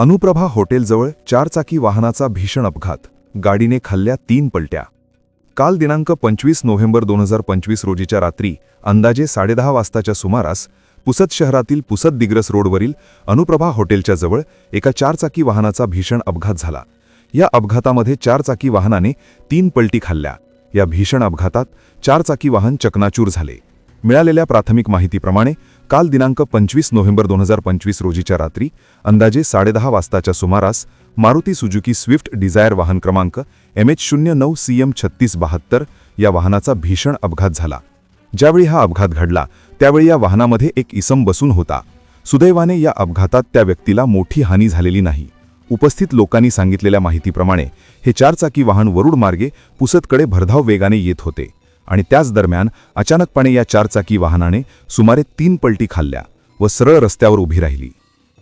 अनुप्रभा हॉटेलजवळ चारचाकी वाहनाचा भीषण अपघात. गाडीने खाल्ल्या तीन पलट्या. काल दिनांक पंचवीस नोव्हेंबर दोन हजार पंचवीस रोजीच्या रात्री अंदाजे साडेदहा वाजताच्या सुमारास पुसद शहरातील पुसद दिग्रस रोडवरील अनुप्रभा हॉटेलच्या जवळ एका चारचाकी वाहनाचा भीषण अपघात झाला. या अपघातामध्ये चारचाकी वाहनाने तीन पलटी खाल्ल्या. या भीषण अपघातात चारचाकी वाहन चकनाचूर झाले. मिळालेल्या प्राथमिक माहितीप्रमाणे काल दिनांक पंचवीस नोव्हेंबर दोन हजार पंचवीस रोजीच्या रात्री अंदाजे साडेदहा वाजताच्या सुमारास मारुती सुजुकी स्विफ्ट डिझायर वाहन क्रमांक एम एच शून्य नऊ सी एम छत्तीस बहात्तर या वाहनाचा भीषण अपघात झाला. ज्यावेळी हा अपघात घडला त्यावेळी या वाहनामध्ये एक इसम बसून होता. सुदैवाने या अपघातात त्या व्यक्तीला मोठी हानी झालेली नाही. उपस्थित लोकांनी सांगितलेल्या माहितीप्रमाणे हे चारचाकी वाहन वरुड मार्गे पुसदकडे भरधाव वेगाने येत होते. आणि त्याच दरम्यान अचानकपणे या चारचाकी वाहनाने सुमारे तीन पलटी खाल्ल्या व सरळ रस्त्यावर उभी राहिली.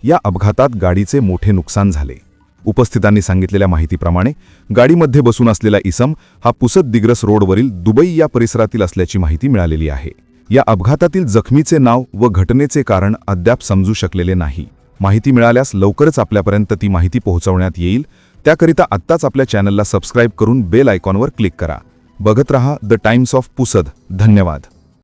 या अपघातात गाडीचे मोठे नुकसान झाले. उपस्थितांनी सांगितलेल्या माहितीप्रमाणे गाडीमध्ये बसून असलेला इसम हा पुसद दिग्रस रोडवरील दुबई या परिसरातील असल्याची माहिती मिळालेली आहे. या अपघातातील जखमीचे नाव व घटनेचे कारण अद्याप समजू शकलेले नाही. माहिती मिळाल्यास लवकरच आपल्यापर्यंत ती माहिती पोहोचवण्यात येईल. त्याकरिता आत्ताच आपल्या चॅनलला सबस्क्राईब करून बेल आयकॉनवर क्लिक करा. बघत रहा द टाइम्स ऑफ पुसद. धन्यवाद.